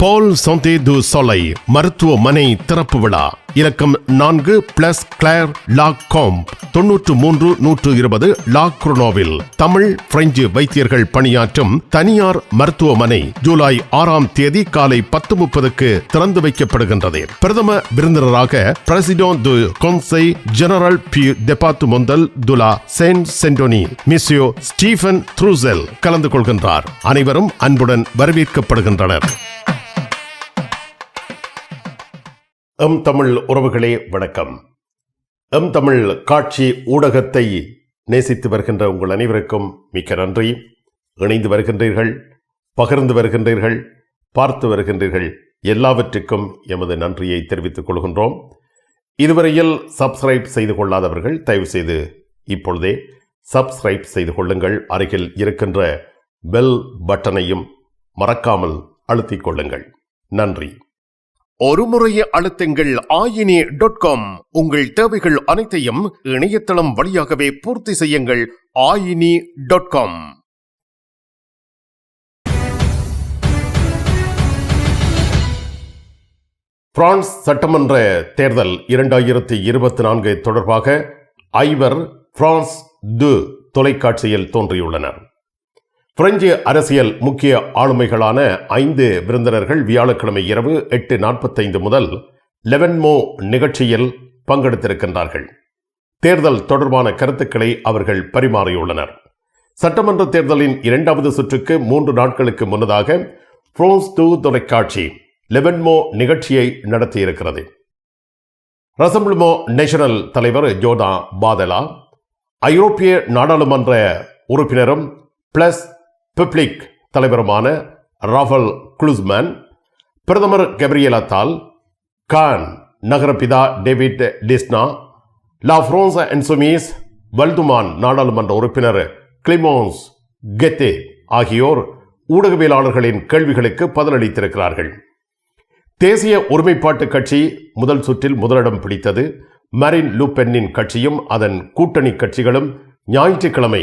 பால் சந்தே து சொலை மருத்துவமனை திறப்பு விழா. இலக்கம் நான்கு பிளஸ் கிளேர் லாக் காம்ப் தொன்னூற்று மூன்று நூற்று இருபது லாக் குரோனோவில் தமிழ் பிரெஞ்சு வைத்தியர்கள் பணியாற்றும் தனியார் மருத்துவமனை ஜூலை ஆறாம் தேதி காலை பத்து முப்பதுக்கு திறந்து வைக்கப்படுகின்றது. பிரதம விருந்தினராக பிரசிடோன் து கொன்சை ஜெனரல் பி டெபார்ட்மெண்டல் துலா சென்ட் சென்டோனி மிஸ்யோ ஸ்டீஃபன் த்ரூசெல் கலந்து கொள்கின்றார். அனைவரும் அன்புடன் வரவேற்கப்படுகின்றனர். எம் தமிழ் உறவுகளே வணக்கம். எம் தமிழ் காட்சி ஊடகத்தை நேசித்து வருகின்ற உங்கள் அனைவருக்கும் மிக்க நன்றி. இணைந்து வருகின்றீர்கள் பகிர்ந்து வருகின்றீர்கள் பார்த்து வருகின்றீர்கள் எல்லாவற்றுக்கும் எமது நன்றியை தெரிவித்துக் கொள்கின்றோம். இதுவரையில் சப்ஸ்கிரைப் செய்து கொள்ளாதவர்கள் தயவு செய்து இப்பொழுதே சப்ஸ்கிரைப் செய்து கொள்ளுங்கள். அருகில் இருக்கின்ற பெல் பட்டனையும் மறக்காமல் அழுத்திக் கொள்ளுங்கள். நன்றி. ஒருமுறைய அழுத்தங்கள் அழுத்துங்கள் ஆயினி டாட் காம் உங்கள் தேவைகள் அனைத்தையும் இணையதளம் வழியாகவே பூர்த்தி செய்யுங்கள் ஆயினி டாட் காம் பிரான்ஸ் சட்டமன்ற தேர்தல் இரண்டாயிரத்தி இருபத்தி நான்கு தொடர்பாக ஐவர் பிரான்ஸ் து தொலைக்காட்சியில் தோன்றியுள்ளனர். பிரெஞ்சு அரசியல் முக்கிய ஆளுமைகளான ஐந்து விருந்தினர்கள் வியாழக்கிழமை இரவு எட்டு நாற்பத்தைந்து முதல் லெவன்மோ நிகழ்ச்சியில் பங்கெடுத்திருக்கின்றார்கள். தேர்தல் தொடர்பான கருத்துக்களை அவர்கள் பரிமாறியுள்ளனர். சட்டமன்ற தேர்தலின் இரண்டாவது சுற்றுக்கு மூன்று நாட்களுக்கு முன்னதாக பிரான்ஸ் தூ தொலைக்காட்சி லெவன்மோ நிகழ்ச்சியை நடத்தியிருக்கிறது. ரசம்பிள்மோ நேஷனல் தலைவர் ஜோதா பாதலா ஐரோப்பிய நாடாளுமன்ற உறுப்பினரும் பிளஸ் பிப்ளிக் தலைவருமான ராஃபல் குளுஸ்மேன் பிரதமர் கெப்ரியல் அத்தால் கான் நகரபிதா டேவிட் டிஸ்னா லா ஃப்ரோன்ஸ் அண்ட் சுமீஸ் வல்துமான் நாடாளுமன்ற உறுப்பினர் கிளிமோன்ஸ் கெத்தே ஆகியோர் ஊடகவியலாளர்களின் கேள்விகளுக்கு பதிலளித்திருக்கிறார்கள் தேசிய ஒருமைப்பாட்டு கட்சி முதல் சுற்றில் முதலிடம் பிடித்தது மரின் லூபென்னின் கட்சியும் அதன் கூட்டணி கட்சிகளும் ஞாயிற்றுக்கிழமை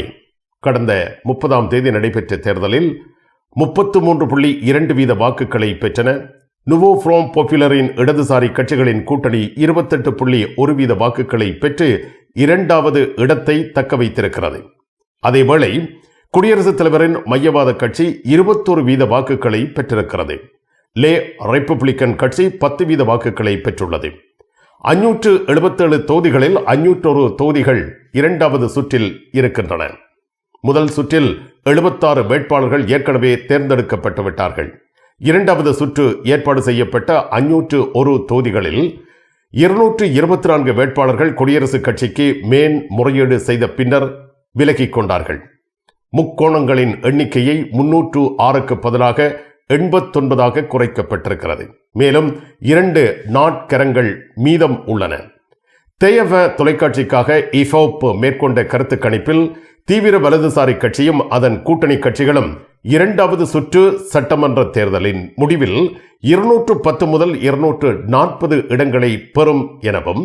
கடந்த முப்பதாம் தேதி நடைபெற்ற தேர்தலில் முப்பத்து மூன்று புள்ளி இரண்டு வீத வாக்குகளை பெற்றன. நுவோ ஃப்ரோம் பாப்புலரின் இடதுசாரி கட்சிகளின் கூட்டணி இருபத்தெட்டு புள்ளி ஒரு வீத வாக்குகளை பெற்று இரண்டாவது இடத்தை தக்க வைத்திருக்கிறது. அதேவேளை குடியரசுத் தலைவரின் மையவாத கட்சி இருபத்தொரு வீத வாக்குகளை பெற்றிருக்கிறது. லே ரிப்பப்ளிக்கன் கட்சி பத்து வீத வாக்குகளை பெற்றுள்ளது. அஞ்சூற்று எழுபத்தேழு தொகுதிகளில் அஞ்சூற்றொரு தொகுதிகள் இரண்டாவது சுற்றில் இருக்கின்றன. முதல் சுற்றில் எழுபத்தாறு வேட்பாளர்கள் ஏற்கனவே தேர்ந்தெடுக்கப்பட்டு விட்டார்கள் இரண்டாவது சுற்று ஏற்பாடு செய்யப்பட்ட அஞ்சூற்று ஒரு தொகுதிகளில் இருநூற்று இருபத்தி நான்கு வேட்பாளர்கள் குடியரசுக் கட்சிக்கு மேன் முறையீடு செய்த பின்னர் விலகிக் கொண்டார்கள். முக்கோணங்களின் எண்ணிக்கையை முன்னூற்று ஆறுக்கு பதிலாக எண்பத்தொன்பதாக குறைக்கப்பட்டிருக்கிறது. மேலும் இரண்டு நாட்கரங்கள் மீதம் உள்ளன. தேயவ தொலைக்காட்சிக்காக இஃபோப் மேற்கொண்ட கருத்து கணிப்பில் தீவிர வலதுசாரி கட்சியும் அதன் கூட்டணி கட்சிகளும் இரண்டாவது சுற்று சட்டமன்ற தேர்தலின் முடிவில் இருநூற்று பத்து முதல் இருநூற்று நாற்பது இடங்களை பெறும் எனவும்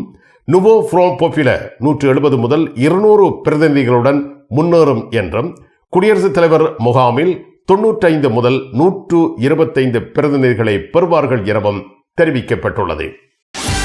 நுவோ ஃப்ரோம் பொபில நூற்று எழுபது முதல் இருநூறு பிரதிநிதிகளுடன் முன்னேறும் என்றும் குடியரசுத் தலைவர் முகாமில் தொன்னூற்றைந்து முதல் நூற்று இருபத்தைந்து பிரதிநிதிகளை பெறுவார்கள் எனவும் தெரிவிக்கப்பட்டுள்ளது.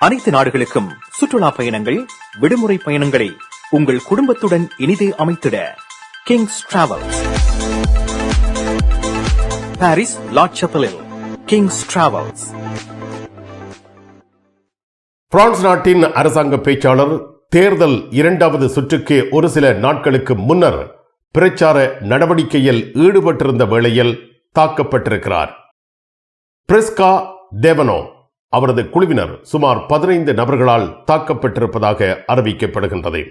அனைத்து நாடுகளுக்கும் சுற்றுலா பயணங்கள் விடுமுறை பயணங்களை உங்கள் குடும்பத்துடன் இனிதே அமைத்திட கிங்ஸ் டிராவல்ஸ் பாரிஸ் லாட்சப்பலில் கிங்ஸ் டிராவல்ஸ் பிரான்ஸ் நாட்டின் அரசாங்க பேச்சாளர் தேர்தல் இரண்டாவது சுற்றுக்கு ஒரு சில நாட்களுக்கு முன்னர் பிரச்சார நடவடிக்கையில் ஈடுபட்டிருந்த வேளையில் தாக்கப்பட்டிருக்கிறார். பிரிஸ்கா தேவனோ. அவரது குழுவினர் சுமார் பதினைந்து நபர்களால் தாக்கப்பட்டிருப்பதாக அறிவிக்கப்படுகின்றது.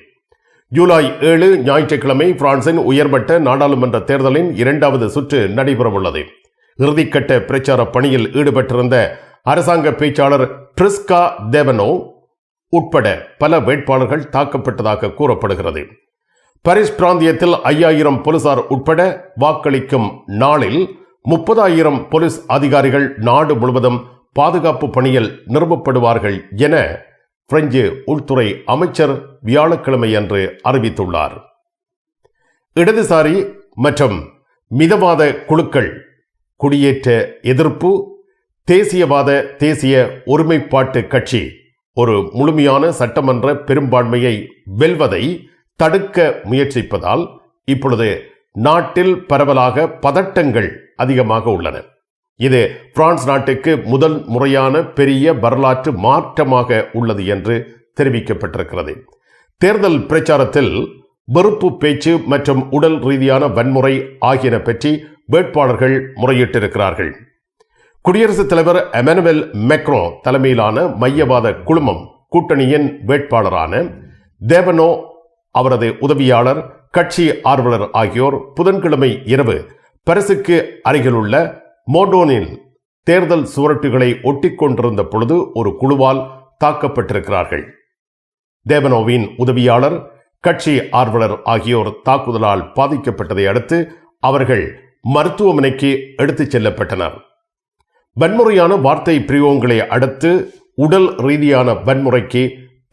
ஜூலை ஏழு ஞாயிற்றுக்கிழமை பிரான்சின் உயர்மட்ட நாடாளுமன்ற தேர்தலின் இரண்டாவது சுற்று நடைபெறவுள்ளது. இறுதிக்கட்ட பிரச்சார பணியில் ஈடுபட்டிருந்த அரசாங்க பேச்சாளர் பிரிஸ்கா தேவனோ உட்பட பல வேட்பாளர்கள் தாக்கப்பட்டதாக கூறப்படுகிறது. பாரிஸ் பிராந்தியத்தில் ஐயாயிரம் போலீசார் உட்பட வாக்களிக்கும் நாளில் முப்பதாயிரம் போலீஸ் அதிகாரிகள் நாடு முழுவதும் பாதுகாப்பு பணியில் நிறுவப்படுவார்கள் என பிரெஞ்சு உள்துறை அமைச்சர் வியாழக்கிழமை அன்று அறிவித்துள்ளார். இடதுசாரி மற்றும் மிதவாத குழுக்கள் குடியேற்ற எதிர்ப்பு தேசியவாத தேசிய ஒருமைப்பாட்டு கட்சி ஒரு முழுமையான சட்டமன்ற பெரும்பான்மையை வெல்வதை தடுக்க முயற்சிப்பதால் இப்பொழுது நாட்டில் பரவலாக பதட்டங்கள் அதிகமாக உள்ளன. இது பிரான்ஸ் நாட்டுக்கு முதல் முறையான பெரிய வரலாற்று மாற்றமாக உள்ளது என்று தெரிவிக்கப்பட்டிருக்கிறது. தேர்தல் பிரச்சாரத்தில் வெறுப்பு பேச்சு மற்றும் உடல் ரீதியான வன்முறை ஆகியன பற்றி வேட்பாளர்கள் முறையிட்டிருக்கிறார்கள். குடியரசுத் தலைவர் எமனுவல் மெக்ரோ தலைமையிலான மையவாத குழுமம் கூட்டணியின் வேட்பாளரான தேவனோ அவரது உதவியாளர் கட்சி ஆர்வலர் ஆகியோர் புதன்கிழமை இரவு பரிசுக்கு அருகிலுள்ள மோடோனில் தேர்தல் சுவரட்டுகளை ஒட்டிக்கொண்டிருந்த பொழுது ஒரு குழுவால் தாக்கப்பட்டிருக்கிறார்கள். தேவனோவின் உதவியாளர் கட்சி ஆர்வலர் ஆகியோர் தாக்குதலால் பாதிக்கப்பட்டதை அடுத்து அவர்கள் மருத்துவமனைக்கு எடுத்துச் செல்லப்பட்டனர். வன்முறையான வார்த்தை பிரயோகங்களை அடுத்து உடல் ரீதியான வன்முறைக்கு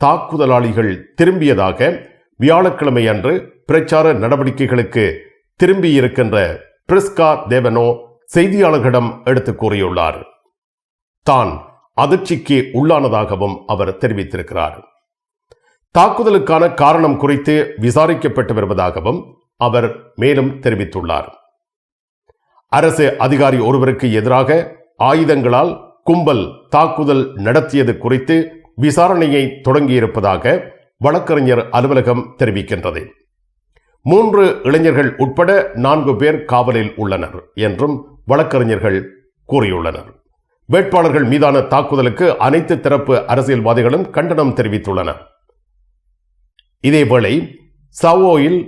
தாக்குதலாளிகள் திரும்பியதாக வியாழக்கிழமை அன்று பிரச்சார நடவடிக்கைகளுக்கு திரும்பியிருக்கின்ற பிரிஸ்கா தேவனோ செய்தியாளர்களிடம் எடுத்து கூறியுள்ளார். தான் அதிர்ச்சிக்கு உள்ளானதாகவும் அவர் தெரிவித்திருக்கிறார். தாக்குதலுக்கான காரணம் குறித்து விசாரிக்கப்பட்டு வருவதாகவும் அவர் மேலும் தெரிவித்துள்ளார். அரசு அதிகாரி ஒருவருக்கு எதிராக ஆயுதங்களால் கும்பல் தாக்குதல் நடத்தியது குறித்து விசாரணையை தொடங்கியிருப்பதாக வழக்கறிஞர் அலுவலகம் தெரிவிக்கின்றது. மூன்று இளைஞர்கள் உட்பட நான்கு பேர் காவலில் உள்ளனர் என்றும் வழக்கறிஞர்கள் கூறியுள்ளனர். வேட்பாளர்கள் மீதான தாக்குதலுக்கு அனைத்து தரப்பு அரசியல்வாதிகளும் கண்டனம் தெரிவித்துள்ளனர் இதேவேளை சவோயில்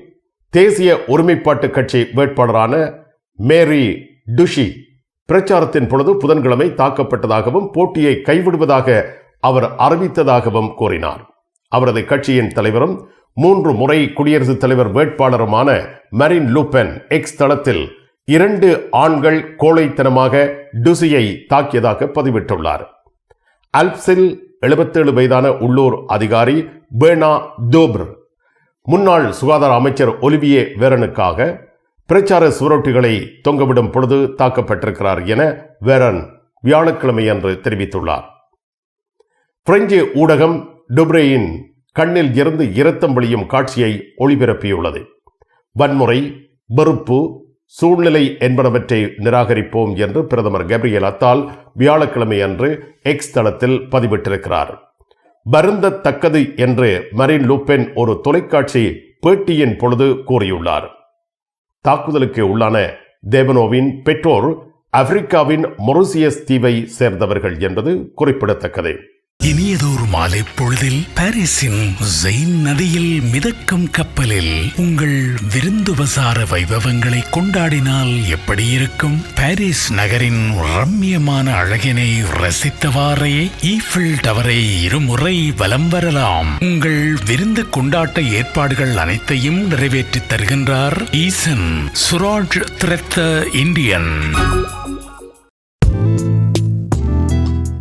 தேசிய ஒருமைப்பாட்டு கட்சி வேட்பாளரான மேரி டுஷி பிரச்சாரத்தின் பொழுது புதன்கிழமை தாக்கப்பட்டதாகவும் போட்டியை கைவிடுவதாக அவர் அறிவித்ததாகவும் கூறினார். அவரது கட்சியின் தலைவரும் மூன்று முறை குடியரசுத் தலைவர் வேட்பாளருமான மரின் லூபென் எக்ஸ் தளத்தில் இரண்டு ஆண்கள் கோழைத்தனமாக டுசியை தாக்கியதாக பதிவிட்டுள்ளார். அல்ப்ஸில் எழுபத்தேழு வயதான உள்ளூர் அதிகாரி பேனா தோப்ர் முன்னாள் சுகாதார அமைச்சர் ஒலிவியே வேரனுக்காக பிரச்சார சுவரொட்டிகளை தொங்கவிடும் பொழுது தாக்கப்பட்டிருக்கிறார் என வேரன் வியாழக்கிழமை அன்று தெரிவித்துள்ளார். பிரெஞ்சு ஊடகம் டுப்ரேயின் கண்ணில் இருந்து இரத்தம் வழியும் காட்சியை ஒளிபரப்பியுள்ளது. வன்முறை வெறுப்பு சூழ்நிலை என்பனவற்றை நிராகரிப்போம் என்று பிரதமர் கப்ரியல் அத்தால் வியாழக்கிழமை அன்று எக்ஸ் தளத்தில் பதிவிட்டிருக்கிறார். வருந்தத்தக்கது என்று மரின் லூப்பென் ஒரு தொலைக்காட்சி பேட்டியின் பொழுது கூறியுள்ளார். தாக்குதலுக்கு உள்ளான தேவனோவின் பெற்றோர் ஆப்பிரிக்காவின் மொரிசியஸ் தீவை சேர்ந்தவர்கள் என்பது குறிப்பிடத்தக்கது. இனியதோர் மாலை பொழுதில் பாரிஸின் ஜெயின் நதியில் மிதக்கும் கப்பலில் உங்கள் விருந்துவசார வைபவங்களை கொண்டாடினால் எப்படி இருக்கும்? பாரிஸ் நகரின் ரம்மியமான அழகினை ரசித்தவாறே ஈஃபில் டவரை இருமுறை வலம் வரலாம். உங்கள் விருந்து கொண்டாட்ட ஏற்பாடுகள் அனைத்தையும் நிறைவேற்றித் தருகின்றார் ஈசன் சுராஜ் திரத்த இந்தியன்.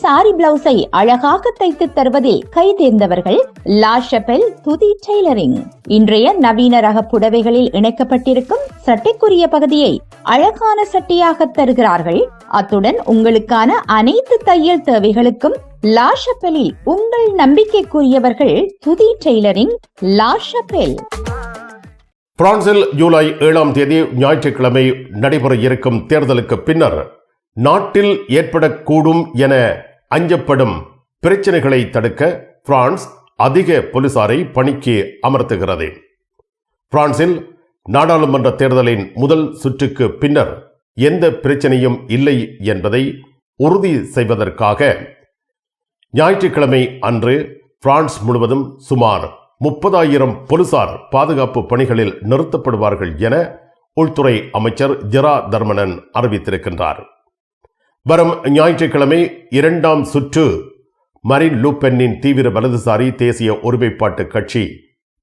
சாரி பிளவுஸை அழகாக தைத்து தருவதில் கை தேர்ந்தவர்கள் துதி டெய்லரிங். இன்றைய நவீன ரக புடவைகளில் இணைக்கப்பட்டிருக்கும் சட்டைக்குரிய பகுதியை அழகான சட்டையாக தருகிறார்கள். அத்துடன் உங்களுக்கான அனைத்து தையல் தேவைகளுக்கும் லா உங்கள் நம்பிக்கைக்குரியவர்கள் துதி டெய்லரிங் லா பிரான்சில் ஜூலை ஏழாம் தேதி ஞாயிற்றுக்கிழமை நடைபெற இருக்கும் தேர்தலுக்கு பின்னர் நாட்டில் ஏற்படக்கூடும் என அஞ்சப்படும் பிரச்சனைகளை தடுக்க பிரான்ஸ் அதிக போலீசாரை பணிக்கு அமர்த்துகிறது. பிரான்சில் நாடாளுமன்ற தேர்தலின் முதல் சுற்றுக்கு பின்னர் எந்த பிரச்சனையும் இல்லை என்பதை உறுதி செய்வதற்காக ஞாயிற்றுக்கிழமை அன்று பிரான்ஸ் முழுவதும் சுமார் முப்பதாயிரம் போலீசார் பாதுகாப்பு பணிகளில் நிறுத்தப்படுவார்கள் என உள்துறை அமைச்சர் ஜெரா தர்மனன் அறிவித்திருக்கின்றார். வரும் ஞாயிற்றுக்கிழமை இரண்டாம் சுற்று மரின் லூப்பென்னின் தீவிர வலதுசாரி தேசிய ஒருமைப்பாட்டு கட்சி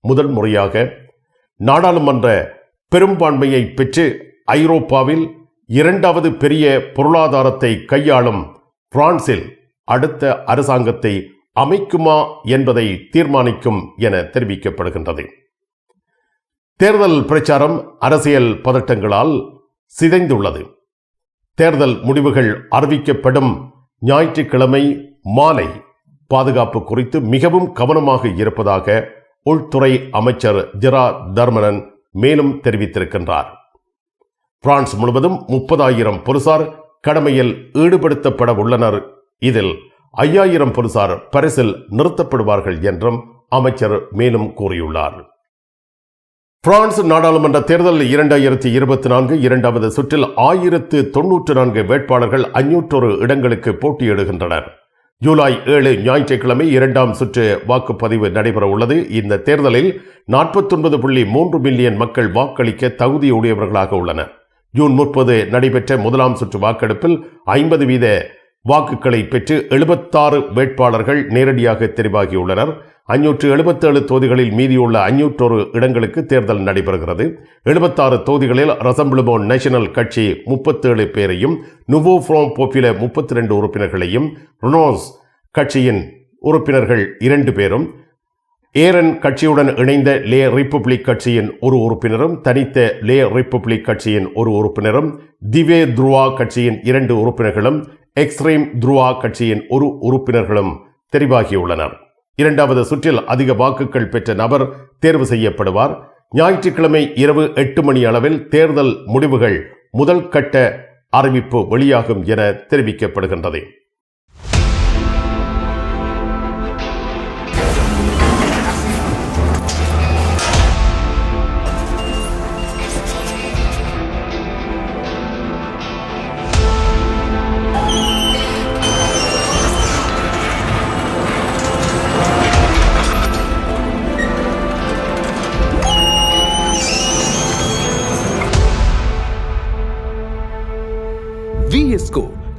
முதல் முறையாக நாடாளுமன்ற பெரும்பான்மையை பெற்று ஐரோப்பாவில் இரண்டாவது பெரிய பொருளாதாரத்தை கையாளும் பிரான்சில் அடுத்த அரசாங்கத்தை அமைக்குமா என்பதை தீர்மானிக்கும் என தெரிவிக்கப்படுகின்றது. தேர்தல் பிரச்சாரம் அரசியல் பதட்டங்களால் சிதைந்துள்ளது. தேர்தல் முடிவுகள் அறிவிக்கப்படும் ஞாயிற்றுக்கிழமை மாலை. பாதுகாப்பு குறித்து மிகவும் கவனமாக இருப்பதாக உள்துறை அமைச்சர் ஜெரா தர்மனன் மேலும் தெரிவித்திருக்கின்றார். பிரான்ஸ் முழுவதும் முப்பதாயிரம் பொலிசார் கடமையில் ஈடுபடுத்தப்பட உள்ளனர். இதில் ஐயாயிரம் பொலிசார் பரிசில் நிறுத்தப்படுவார்கள் என்றும் அமைச்சர் மேலும் கூறியுள்ளார். பிரான்ஸ் நாடாளுமன்ற தேர்தல் இரண்டாயிரத்தி இருபத்தி நான்கு இரண்டாவது சுற்றில் ஆயிரத்து தொன்னூற்று நான்கு வேட்பாளர்கள் அஞ்சூற்றொரு இடங்களுக்கு போட்டியிடுகின்றனர். ஜூலை ஏழு ஞாயிற்றுக்கிழமை இரண்டாம் சுற்று வாக்குப்பதிவு நடைபெற உள்ளது இந்த தேர்தலில் நாற்பத்தொன்பது புள்ளி மூன்று மில்லியன் மக்கள் வாக்களிக்க தகுதியுடையவர்களாக உள்ளனர். ஜூன் முப்பது நடைபெற்ற முதலாம் சுற்று வாக்கெடுப்பில் ஐம்பது வீத வாக்குகளை பெற்று எழுபத்தாறு வேட்பாளர்கள் நேரடியாக தெரிவாகியுள்ளனர். அஞ்சூற்று எழுபத்தேழு தொகுதிகளில் மீதியுள்ள அஞ்சூற்றொரு இடங்களுக்கு தேர்தல் நடைபெறுகிறது. எழுபத்தாறு தொகுதிகளில் ரசம்பிளுமோ நேஷனல் கட்சி முப்பத்தேழு பேரையும் நுவோ ஃப்ரோம் போப்பில முப்பத்தி ரெண்டு உறுப்பினர்களையும் ருனோஸ் கட்சியின் உறுப்பினர்கள் இரண்டு பேரும் ஏரன் கட்சியுடன் இணைந்த லே ரிப்பப்ளிக் கட்சியின் ஒரு உறுப்பினரும் தனித்த லே ரிப்பப்ளிக் கட்சியின் ஒரு உறுப்பினரும் திவே துருவா கட்சியின் இரண்டு உறுப்பினர்களும் எக்ஸ்ட்ரீம் துருவா கட்சியின் ஒரு உறுப்பினர்களும் தெரிவாகியுள்ளனர். இரண்டாவது சுற்றில் அதிக வாக்குகள் பெற்ற நபர் தேர்வு செய்யப்படுவார். ஞாயிற்றுக்கிழமை இரவு எட்டு மணி அளவில் தேர்தல் முடிவுகள் முதல் கட்ட அறிவிப்பு வெளியாகும் என தெரிவிக்கப்படுகின்றது.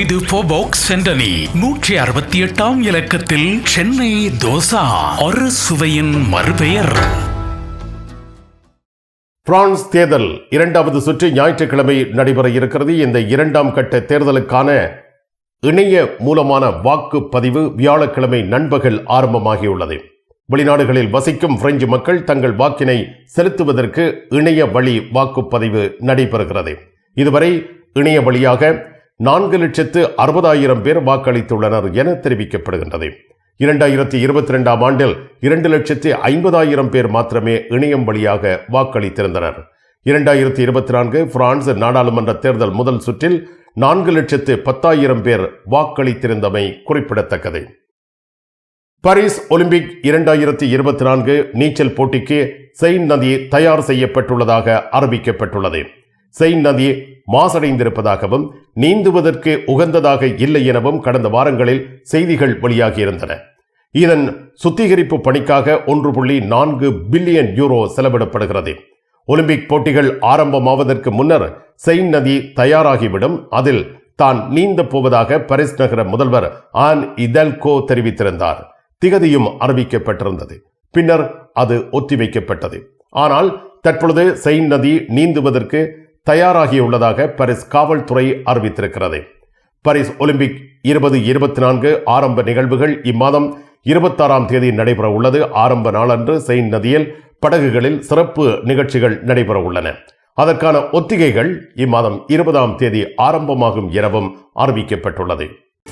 இது போபாக்ஸ் சென்டனி நூற்றி அறுபத்தி எட்டாம் இலக்கத்தில் சென்னை தோசா ஒரு சுவையின் மறுபெயர். பிரான்ஸ் தேர்தல் இரண்டாவது சுற்று ஞாயிற்றுக்கிழமை நடைபெற இருக்கிறது. இந்த இரண்டாம் கட்ட தேர்தலுக்கான இணைய மூலமான வாக்குப்பதிவு வியாழக்கிழமை நண்பகல் ஆரம்பமாகியுள்ளது. வெளிநாடுகளில் வசிக்கும் பிரெஞ்சு மக்கள் தங்கள் வாக்கினை செலுத்துவதற்கு இணைய வழி வாக்குப்பதிவு நடைபெறுகிறது. இதுவரை இணைய வழியாக நான்கு லட்சத்து அறுபதாயிரம் பேர் வாக்களித்துள்ளனர் என தெரிவிக்கப்படுகின்றது. இரண்டாயிரத்தி இருபத்தி ரெண்டாம் ஆண்டில் இரண்டு லட்சத்து ஐம்பதாயிரம் பேர் மாத்திரமே இணையம் வழியாக வாக்களித்திருந்தனர். இரண்டாயிரத்தி இருபத்தி நான்கு பிரான்ஸ் நாடாளுமன்ற தேர்தல் முதல் சுற்றில் நான்கு லட்சத்து பத்தாயிரம் பேர் வாக்களித்திருந்தமை குறிப்பிடத்தக்கது. பாரிஸ் ஒலிம்பிக் இரண்டாயிரத்தி இருபத்தி நான்கு நீச்சல் போட்டிக்கு செயின் நதி தயார் செய்யப்பட்டுள்ளதாக அறிவிக்கப்பட்டுள்ளது. செயின் நதி மாசடைந்திருப்பதாகவும் நீந்துவதற்கு உகந்ததாக இல்லை எனவும் கடந்த வாரங்களில் செய்திகள் வெளியாகியிருந்தன. இதன் சுத்திகரிப்பு பணிக்காக ஒன்று புள்ளி நான்கு பில்லியன் யூரோ செலவிடப்படுகிறது. ஒலிம்பிக் போட்டிகள் ஆரம்பமாவதற்கு முன்னர் செயின் நதி தயாராகிவிடும். அதில் தான் நீந்தப் போவதாக பரிஸ் நகர முதல்வர் ஆன் இதல்கோ தெரிவித்திருந்தார். திகதியும் அறிவிக்கப்பட்டிருந்தது. பின்னர் அது ஒத்திவைக்கப்பட்டது. ஆனால் தற்பொழுது செயின் நதி நீந்துவதற்கு தயாராகியுள்ளதாக பாரிஸ் காவல்துறை அறிவித்திருக்கிறது. பாரிஸ் ஒலிம்பிக் இருபது இருபத்தி நான்கு ஆரம்ப நிகழ்வுகள் இம்மாதம் இருபத்தாறாம் தேதி நடைபெற உள்ளது. ஆரம்ப நாளன்று செயின் நதியில் படகுகளில் சிறப்பு நிகழ்ச்சிகள் நடைபெற உள்ளன. அதற்கான ஒத்திகைகள் இம்மாதம் இருபதாம் தேதி ஆரம்பமாகும் எனவும் அறிவிக்கப்பட்டுள்ளது.